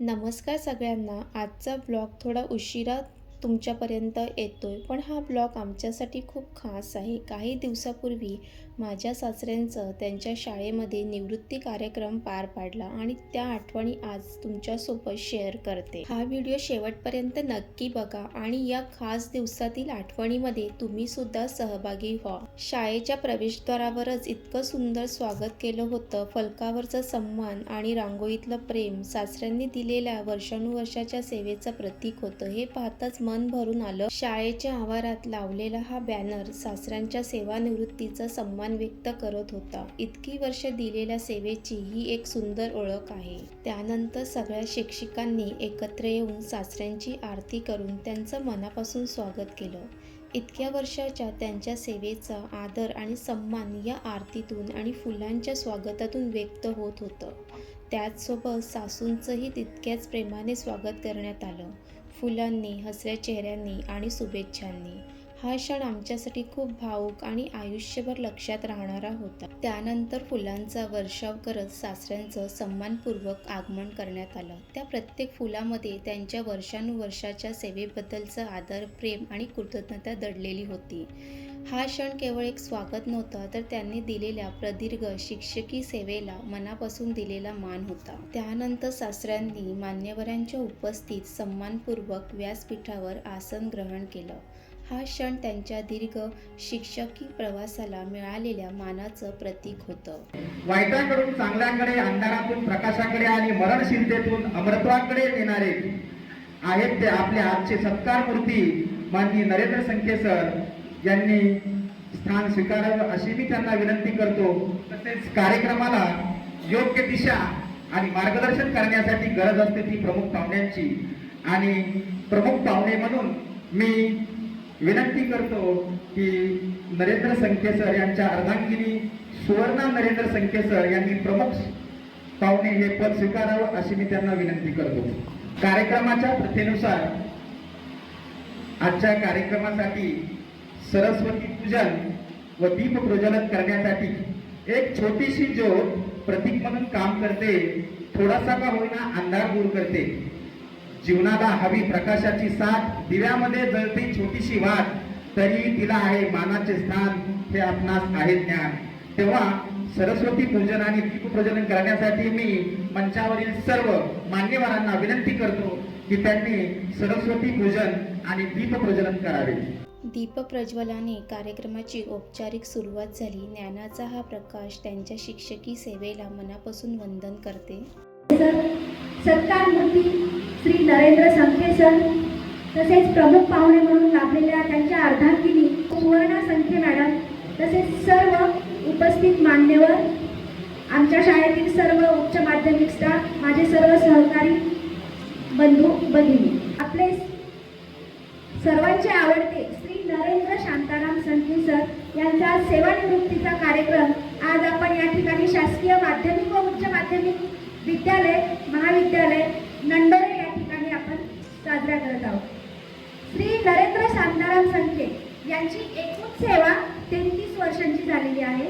नमस्कार सगळ्यांना. आजचा ब्लॉग थोडा उशिरा तुमच्यापर्यंत येतोय. पण हा ब्लॉग आमच्यासाठी खूप खास आहे. काही दिवसापूर्वी माझ्या सासऱ्यांचं त्यांच्या शाळेमध्ये निवृत्ती कार्यक्रम पार पाडला आणि त्या आठवणी आज तुमच्यासोबत शेअर करते. हा व्हिडिओ शेवटपर्यंत नक्की बघा आणि या खास दिवसातील आठवणीमध्ये तुम्ही सुद्धा सहभागी व्हा. शाळेच्या प्रवेशद्वारावरच इतकं सुंदर स्वागत केलं होतं. फलकावरचा सन्मान आणि रांगोळीतलं प्रेम सासऱ्यांनी दिलेल्या वर्षानुवर्षाच्या सेवेचं प्रतीक होतं. हे पाहताच मन भरून आलं. शाळेच्या आवारात लावलेला हा बॅनर सासऱ्यांच्या सेवानिवृत्तीचा सन्मान व्यक्त करत होता. इतकी वर्ष दिलेल्या सेवेची ही एक सुंदर ओळख आहे. त्यानंतर सगळ्या शिक्षिकांनी एकत्र येऊन सासऱ्यांची आरती करून त्यांचं मनापासून स्वागत केलं. इतक्या वर्षाच्या त्यांच्या सेवेचा आदर आणि सन्मान या आरतीतून आणि फुलांच्या स्वागतातून व्यक्त होत होतं. त्याचसोबत सासूंचंही तितक्याच प्रेमाने स्वागत करण्यात आलं. फुलांनी हसऱ्या चेहऱ्यांनी आणि शुभेच्छांनी. हा क्षण आमच्यासाठी खूप भावुक आणि आयुष्यभर लक्षात राहणारा होता. त्यानंतर फुलांचा वर्षाव करत सासऱ्यांचं सन्मानपूर्वक आगमन करण्यात आलं. त्या प्रत्येक फुलामध्ये त्यांच्या वर्षानुवर्षाच्या सेवेबद्दलचं आदर प्रेम आणि कृतज्ञता दडलेली होती. हा क्षण केवळ एक स्वागत नव्हता तर त्यांनी दिलेल्या प्रदीर्घ शिक्षकी सेवेला मनापासून दिलेला मान होता. त्यानंतर सासऱ्यांनी मान्यवरांच्या उपस्थित सन्मानपूर्वक व्यासपीठावर आसन ग्रहण केलं. हा क्षण त्यांच्या दीर्घ शिक्षकी प्रवासाला मिळालेल्या मानाचं प्रतीक होतं. वाईटाकडून चांगल्याकडे अंधारातून प्रकाशाकडे आणि मरणशीलतेतून अमृत्वाकडे येणारे आहेत ते आपले आजचे सत्कार मूर्ती माननीय नरेंद्र संकेसर यांनी स्थान स्वीकारावं अशी मी त्यांना विनंती करतो. तसेच कार्यक्रमाला योग्य दिशा आणि मार्गदर्शन करण्यासाठी गरज असते ती प्रमुख पाहुण्यांची. आणि प्रमुख पाहुणे म्हणून मी विनंती करतो की नरेंद्र संकेसर यांच्या अर्धांगिनी सुवर्णा नरेंद्र संकेसर यांनी प्रमुख पाहुणे हे पद स्वीकारावं अशी मी त्यांना विनंती करतो. कार्यक्रमाच्या प्रथेनुसार आजच्या कार्यक्रमासाठी सरस्वती पूजन व दीप प्रज्वलन करण्यासाठी एक छोटीशी ज्योत प्रतीक म्हणून काम करते. थोडासा का होईना अंधार दूर करते. जीवनाला हवी प्रकाशाची साथ दिव्यामध्ये जळती छोटीशी वाट तरी तिला आहे मानाचे स्थान हे आपणास आहे ज्ञान. तेव्हा सरस्वती पूजन आणि दीपप्रज्वलन करण्यासाठी मी मंचावरील सर्व मान्यवरांना विनंती करतो की त्यांनी सरस्वती पूजन आणि दीपप्रज्वलन करावे. दीपप्रज्वलाने कार्यक्रमाची औपचारिक सुरुवात झाली. ज्ञानाचा हा प्रकाश त्यांच्या शिक्षकी सेवेला मनापासून वंदन करते. सत्कार मूर्ती श्री नरेंद्र संखे सर तसेच प्रमुख पाहुणे म्हणून लाभलेल्या त्यांच्या अर्धांगिनी सुवर्णा संखे मॅडम तसेच सर्व उपस्थित मान्यवर आमच्या शाळेतील सर्व उच्च माध्यमिक स्टाफ माझे सर्व सहकारी बंधू भगिनी आपले सर्वांचे आवडते श्री नरेंद्र शांताराम संखे सर यांचा सेवानिवृत्तीचा कार्यक्रम आज आपण या ठिकाणी शासकीय माध्यमिक व उच्च माध्यमिक विद्यालय महाविद्यालय नंडोरे या ठिकाणी आपण साजरा करत आहोत. श्री नरेंद्र शांताराम संखे यांची एकूण सेवा तेहतीस वर्षांची झालेली आहे.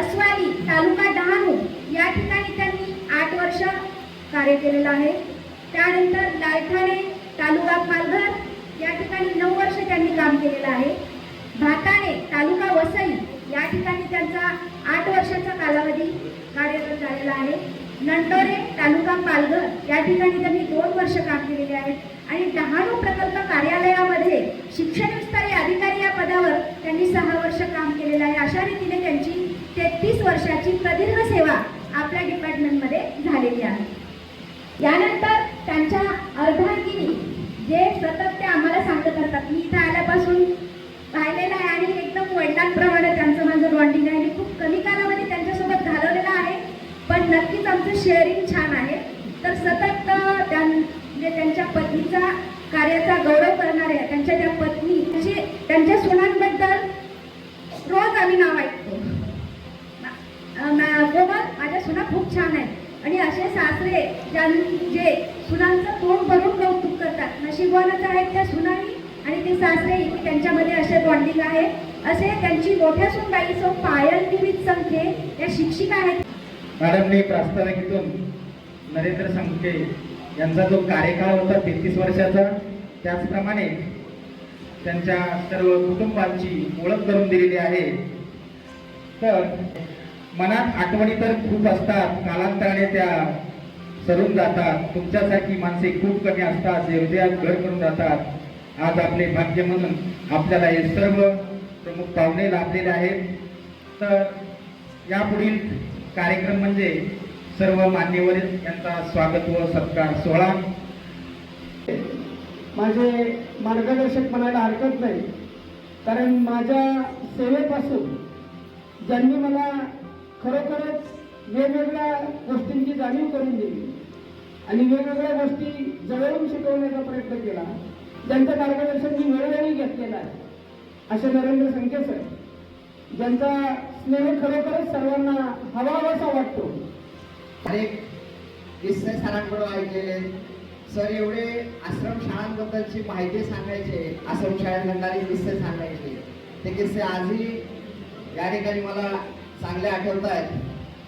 अस्वाली तालुका डहाणू या ठिकाणी त्यांनी आठ वर्ष कार्य केलेलं आहे. त्यानंतर लायठाणे तालुका पालघर या ठिकाणी नऊ वर्ष त्यांनी काम केलेलं आहे. भाता ठिकाणी आठ वर्षाचा कालावधी कार्यरत झालेला आहे. नंदोरे तालुका पालघर या ठिकाणी त्यांनी दोन वर्ष काम केलेले आहे आणि डहाणू प्रकल्प कार्यालयामध्ये शिक्षण विस्तारी अधिकारी या पदावर त्यांनी सहा वर्ष काम केलेलं आहे. अशा रीतीने त्यांची तेहतीस वर्षाची प्रदीर्घ सेवा आपल्या डिपार्टमेंटमध्ये झालेली आहे. यानंतर त्यांच्या अर्धांगिनी जे सतत ते आम्हाला सांगत असतात. मी इथं आल्यापासून पाहिलेलं आहे आणि एकदम वडिलांप्रमाणे त्यांचं बॉन्डिंग आहे मी खूप कमी कालावधी त्यांच्यासोबत घालवलेलं आहे. पण नक्कीच आमचं शेअरिंग छान आहे. तर सतत त्यां म्हणजे त्यांच्या पत्नीचा कार्याचा गौरव करणाऱ्या त्यांच्या त्या पत्नी म्हणजे त्यांच्या सुनांबद्दल रोज आम्ही नाव ऐकतो. गोबर माझ्या सुना खूप छान आहेत. आणि असे सासरे ज्यां जे सुनांचं तोंड भरून कौतुक करतात नशिबवानच आहेत त्या सुनानी आणि ते सासरे की त्यांच्यामध्ये असे बॉन्डिंग आहे. असे त्यांची मोठ्या सुनबाई सो पायल निमित संख्ये या शिक्षिका आहेत. मॅडमने प्रास्ताविकेतून नरेंद्र संखे यांचा जो कार्यकाळ होता तेहतीस वर्षाचा त्याचप्रमाणे त्यांच्या सर्व कुटुंबांची ओळख करून दिलेली आहे. तर मनात आठवणी तर खूप असतात कालांतराने त्या सरून जातात. तुमच्यासारखी माणसे खूप कमी असतात जे हृदयात घर करून जातात. आज आपले भाग्य म्हणून आपल्याला हे सर्व प्रमुख पाहुणे लाभलेले आहेत. तर यापुढील कार्यक्रम म्हणजे सर्व मान्यवर यांचा स्वागत व सत्कार सोहळा. माझे मार्गदर्शक म्हणायला हरकत नाही. कारण माझ्या सेवेपासून ज्यांनी मला खरोखरच वेगवेगळ्या गोष्टींची जाणीव करून दिली आणि वेगवेगळ्या गोष्टी जवळून शिकवण्याचा प्रयत्न केला ज्यांचं मार्गदर्शन मी वेळोवेळी घेतलेलं आहे. असे नरेंद्र संखे सर ज्यांचा स्नेह खरोखरच सर्वांना हवाहवासा वाटतो. अनेक किस्से सरांकडून ऐकलेले सर एवढे आश्रम शाळांबद्दलची माहिती सांगायचे आश्रम शाळेत घडणारे किस्से सांगायचे. ते किस्से आजही या ठिकाणी मला चांगले आठवत आहेत.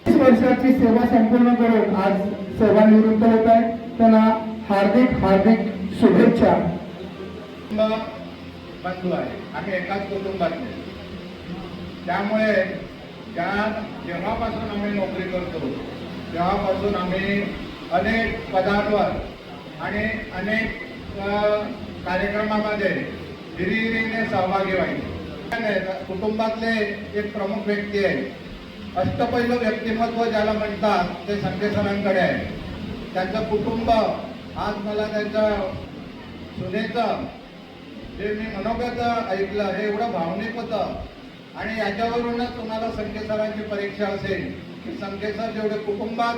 तीस वर्षाची सेवा संपूर्ण करून आज सेवानिवृत्त होत आहेत त्यांना हार्दिक हार्दिक शुभेच्छा. बंधू आहे आम्ही एकाच कुटुंबातले. त्यामुळे त्या जेव्हापासून आम्ही नोकरी करतो तेव्हापासून आम्ही अनेक पदांवर आणि अनेक कार्यक्रमामध्ये हिरिहिरीने सहभागी व्हायचे. कुटुंबातले एक प्रमुख व्यक्ती आहे. अष्टपैलू व्यक्तिमत्व ज्याला म्हणतात ते संजय सरांकडे आहे. त्यांचं कुटुंब आज मला त्यांच्या सुनेचं जे मी मनोगत ऐकलं हे एवढं भावनिक होतं. आणि याच्यावरूनच तुम्हाला संकेत सरांची परीक्षा असेल. की संकेत सर जेवढे कुटुंबात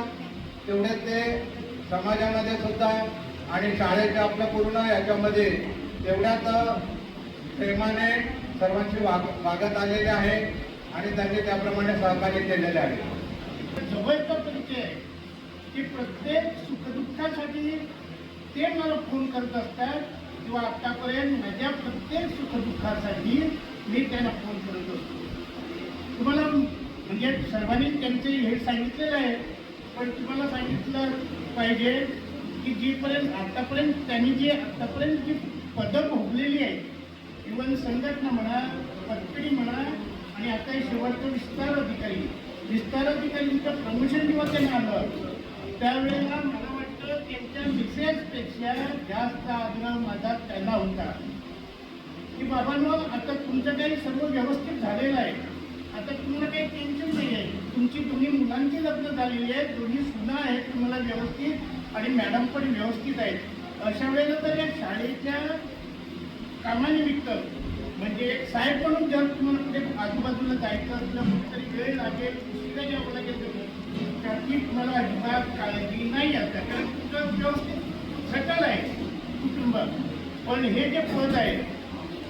तेवढे ते समाजामध्ये सुद्धा आणि शाळेच्या आपल्या पूर्ण याच्यामध्ये तेवढ्याच प्रेमाने सर्वांशी वाग वागत आलेले आहे आणि त्यांनी त्याप्रमाणे सहकार्य केलेले आहे. जवळचा परिचय की प्रत्येक सुखदुःखासाठी ते मला फोन करत असतात. किंवा आतापर्यंत माझ्या प्रत्येक सुखदुःखासाठी मी त्यांना फोन करत असतो. तुम्हाला म्हणजे सर्वांनी त्यांचे हे सांगितलेलं आहे पण तुम्हाला सांगितलं पाहिजे की जीपर्यंत आतापर्यंत त्यांनी जी आतापर्यंत जी पदं भोगलेली आहेत इवन संघटना म्हणा पदकडी म्हणा आणि आता शेवटचा शेवटचं विस्तार अधिकारी विस्तार अधिकारींचं प्रमोशन जेव्हा त्यांना आलं त्यावेळेला मला त्यांच्या मिसेसपेक्षा जास्त आग्रह माझा त्यांना होता. की बाबांनो आता तुमचं काही सर्व व्यवस्थित झालेलं आहे. आता तुम्हाला काही टेन्शन नाही आहे. तुमची दोन्ही मुलांची लग्न झालेली आहेत दोन्ही सुना आहेत तुम्हाला व्यवस्थित आणि मॅडम पण व्यवस्थित आहेत. अशा वेळेला तर या शाळेच्या कामानिमित्त म्हणजे साहेब म्हणून जर तुम्हाला कुठे आजूबाजूला जायचं असलं कुठेतरी वेळ लागेल उशिरा घ्यावं लागेल त्यातली त्याची तुम्हाला अजिबात काळजी नाही आता कारण तुमचं व्यवस्थित सटल आहे कुटुंब. पण हे जे पद आहे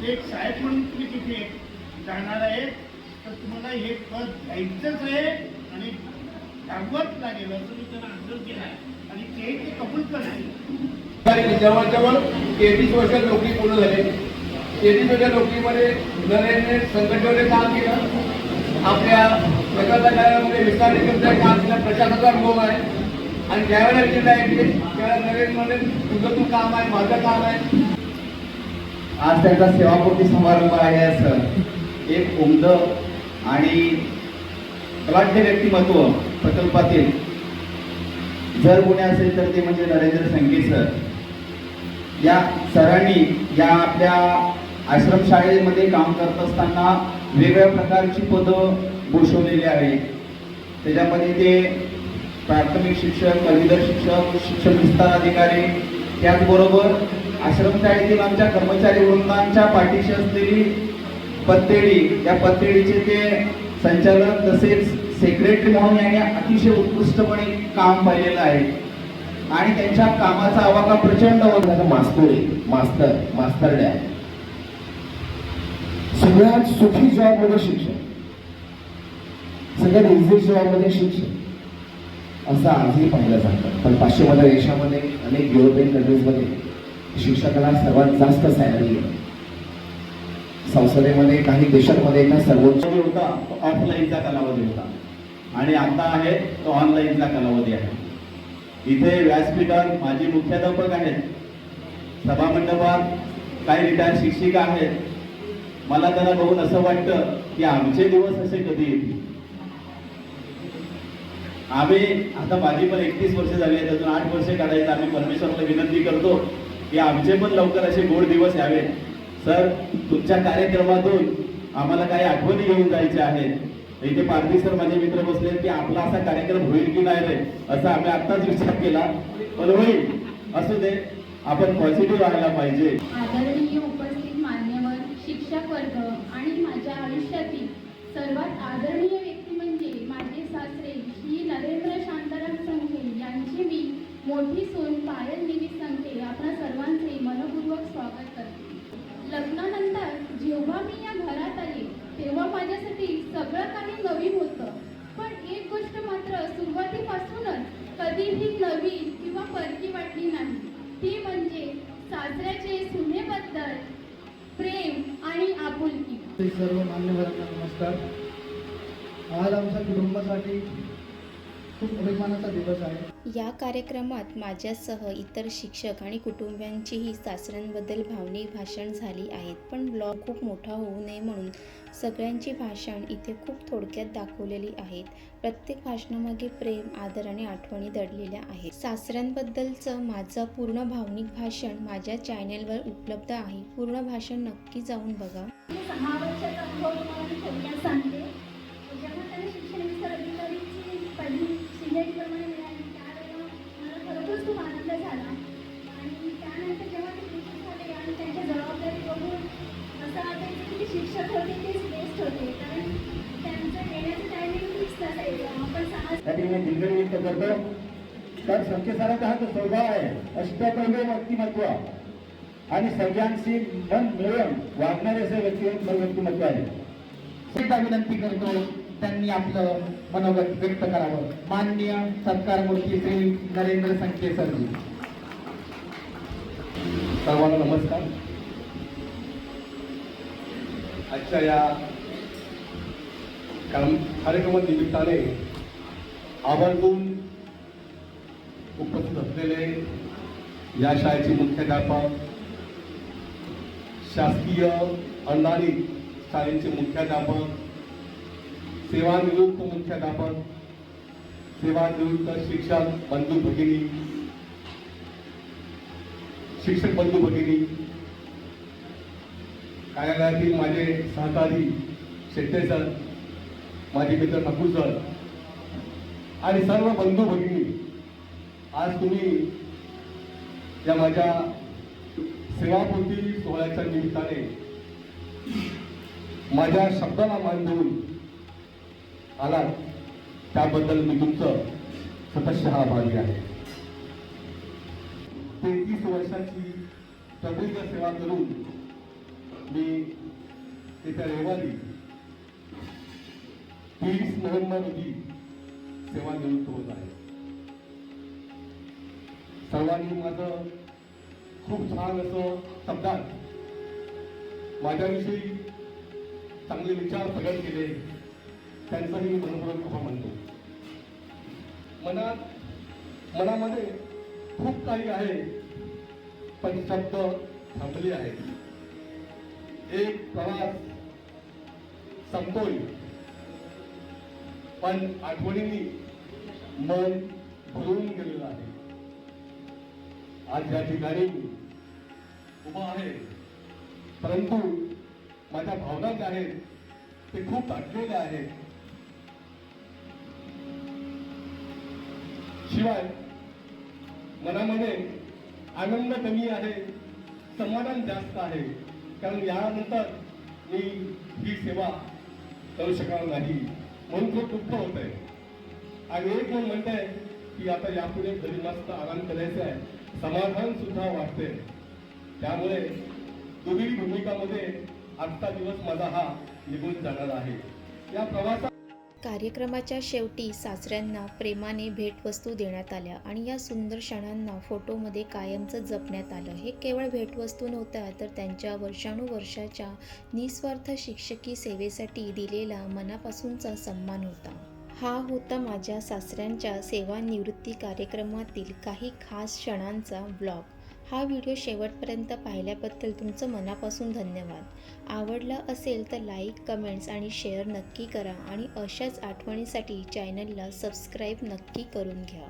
ते एक साहेब म्हणून तुम्ही तिथे जाणार आहे तर तुम्हाला हे पद घ्यायचंच आहे आणि भागवत लागेल असं मी त्यांना आग्रह केला आणि ते ते कबूल करतील. जवळजवळ तेहतीस वर्ष नोकरी पूर्ण झाले तेहतीस वर्ष नोकरीमध्ये नरेंद्र संघटनेने काम केलं आपल्या स्वतःच्या कार्यामध्ये विस्तार निगमचं काम प्रशासनाचा अनुभव आहे. आणि ज्यावेळेला जिल्हा येते त्यावेळेला नरेंद्र तुझं तू काम आहे माझं काम आहे. आज त्यांचा सेवापूर्ती समारंभ आहे असं. एक उमद आणि कलाढ्य व्यक्तिमत्व प्रकल्पातील. जर कोणी असेल तर ते म्हणजे नरेंद्र संगीत सर. या सरांनी या आपल्या आश्रमशाळेमध्ये काम करत असताना वेगवेगळ्या प्रकारची पदं भूषवलेली आहे. त्याच्यामध्ये ते प्राथमिक शिक्षक पदवीधर शिक्षक शिक्षण विस्तार अधिकारी त्याचबरोबर आश्रमशाळेतील आमच्या कर्मचारी वृंदांच्या पाठीशी असलेली पत्तेडी. या पत्तेडीचे ते संचालक तसेच सेक्रेटरी म्हणून यांनी अतिशय उत्कृष्टपणे काम पाहिलेलं आहे. आणि त्यांच्या कामाचा आवाका प्रचंड होता मास्तर मास्तर मास्तरड्या सगळ्यात सुखी जॉबमध्ये म्हणजे शिक्षण. सगळ्यात इझी जॉब शिक्षक शिक्षण. असं आजही पाहिलं जातं. पण पाश्चिमात्य देशामध्ये अनेक युरोपियन कंट्रीजमध्ये शिक्षकाला सर्वात जास्त सॅलरी आहे. संसदेमध्ये काही देशांमध्ये ना सर्वोच्च होता तो ऑफलाईनचा कालावधी होता. आणि आता आहे तो ऑनलाईनचा कालावधी आहे. इथे व्यासपीठात माजी मुख्याध्यापक आहेत. सभामंडपात काही रिटायर शिक्षिका आहेत. मला त्याला बघून असं वाटतं की आमचे दिवस असे कधी येतील? आम्ही आता माझी पण एकतीस वर्ष झाली आहेत अजून आठ वर्षे काढायचं आम्ही परमेश्वराला विनंती करतो की आमचे पण लवकर असे गोड दिवस यावे सर तुमच्या कार्यक्रमातून आम्हाला काही आठवणी घेऊन जायच्या आहेत. इथे पारधी सर माझे मित्र बसले की आपला असा कार्यक्रम होईल की नाही रे असा आम्ही आत्ताच विचार केला. पण होईल असू दे आपण पॉझिटिव्ह राहायला पाहिजे. आदरणीय उपस्थित मान्यवर शिक्षक वर्ग आणि माझ्या आयुष्यातील सर्वात आदरणीय व्यक्ती म्हणजे माझे सासरे श्री नरेंद्र शांताराम संखे यांची मी मोठी सून पायल देवी संखे आपणा सर्वांचे मनपूर्वक स्वागत करते. लग्नानंतर जेव्हा मी या घरात आले तेव्हा माझ्यासाठी सगळं काही नवीन होतं. पण एक गोष्ट मात्र सुरुवातीपासूनच कधीही नवीन किंवा परकी वाटली नाही. ती म्हणजे सासऱ्याचे सुनेबद्दल प्रेम आणि आपुलकी. सर्व मान्यवरांना नमस्कार. आज आमच्या कुटुंबासाठी खूप अभिमानाचा दिवस आहे या कार्यक्रमात माझ्यासह इतर शिक्षक आणि कुटुंबियांचीही सासऱ्यांबद्दल भावनिक भाषण झाली आहेत. पण ब्लॉग खूप मोठा होऊ नये म्हणून सगळ्यांची भाषण इथे खूप थोडक्यात दाखवलेली आहेत. प्रत्येक भाषणामागे प्रेम आदर आणि आठवणी दडलेल्या आहेत. सासऱ्यांबद्दलचं माझं पूर्ण भावनिक भाषण माझ्या चॅनेलवर उपलब्ध आहे. पूर्ण भाषण नक्की जाऊन बघा. मी दिलगिरी व्यक्त करतो तर संख्ये सरांचा हा जो स्वभाव आहे अष्टपैलू व्यक्तिमत्व आणि सगळ्यांशी मन मिळून वागणारे असे व्यक्ती व्यक्तिमत्व आहे. विनंती करतो त्यांनी आपलं मनोगत व्यक्त करावं. माननीय सत्कार मूर्ती श्री नरेंद्र संखे सरजी. सर्वांना नमस्कार. आजच्या या कार्यक्रमानिमित्ताने आवर्जून उपस्थित असलेले या शाळेचे मुख्याध्यापक शासकीय अंधारी शाळेचे मुख्याध्यापक सेवानिवृत्त मुख्याध्यापक सेवानिवृत्त शिक्षक बंधू भगिनी शिक्षक बंधू भगिनी कार्यालयातील माझे सहकारी शेट्टे सर माझे मित्र ठाकूर सर आणि सर्व बंधू भगिनी आज तुम्ही या माझ्या सेवापूर्ती सोहळ्याच्या निमित्ताने माझ्या शब्दाला मान देऊन आलात. त्याबद्दल मी तुमचं सतशः आभारी आहे. तेहतीस वर्षाची प्रदीर्घ सेवा करून मी येत्या रविवारी तीस नोव्हेंबर रोजी सेवा सेवानिवृत्त होत आहे. सर्वांनी माझं खूप छान असं शब्दात माझ्याविषयी चांगले विचार प्रगट केले त्यांचाही मी मनपूर्वक आभार मानतो. मनात मनामध्ये खूप काही आहे पण शब्द थांबले आहेत. एक प्रवास संपतोय. पण आठवणींनी मन भरून गेलेलं आहे. आज या ठिकाणी उभा आहे. परंतु माझ्या भावना ज्या आहेत ते खूप दाटलेल्या आहेत. शिवाय मनामध्ये आनंद कमी आहे समाधान जास्त आहे. कारण यानंतर मी ही सेवा करू शकणार नाही. मन खूप दुःख होत आहे आणि एक मन म्हणत आहे की आता यापुढे घरी मस्त आराम करायचा आहे. समाधान सुद्धा वाटते त्यामुळे दुहेरी भूमिकामध्ये आजचा दिवस माझा हा निघून जाणार आहे. या प्रवासात कार्यक्रमाच्या शेवटी सासऱ्यांना प्रेमाने भेटवस्तू देण्यात आल्या आणि या सुंदर क्षणांना फोटोमध्ये कायमचं जपण्यात आलं. हे केवळ भेटवस्तू नव्हत्या तर त्यांच्या वर्षानुवर्षाच्या निस्वार्थ शिक्षकी सेवेसाठी दिलेला मनापासूनचा सन्मान होता. हा होता माझ्या सासऱ्यांच्या सेवानिवृत्ती कार्यक्रमातील काही खास क्षणांचा ब्लॉग. हा व्हिडिओ शेवटपर्यंत पाहिल्याबद्दल तुमचं मनापासून धन्यवाद. आवडला असेल तर लाईक कमेंट्स आणि शेअर नक्की करा आणि अशाच आठवणीसाठी चॅनलला सबस्क्राईब नक्की करून घ्या.